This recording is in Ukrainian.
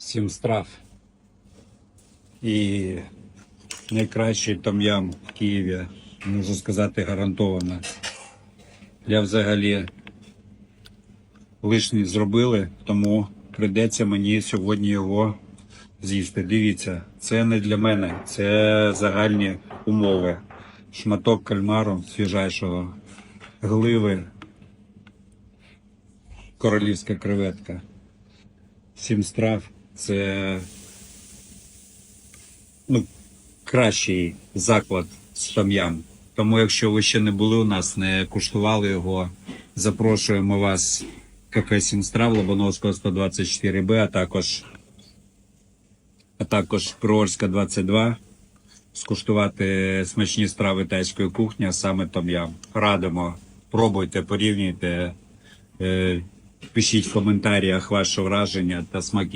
сім страв. І найкращий том'ям в Києві, можу сказати, гарантовано. Я взагалі лишній зробили, тому прийдеться мені сьогодні його з'їсти. Дивіться, це не для мене, це загальні умови. Шматок кальмару свіжайшого, гливи, королівська креветка. Сім страв це ну, кращий заклад з том'ям. Тому, якщо ви ще не були у нас, не куштували його, запрошуємо вас в кафе Сім страв Лобановського 124Б, а також, а також Приорська 22. Скуштувати смачні страви тайської кухні, а саме том'ям. Радимо, пробуйте, порівнюйте, е, пишіть в коментарях ваше враження та смаки.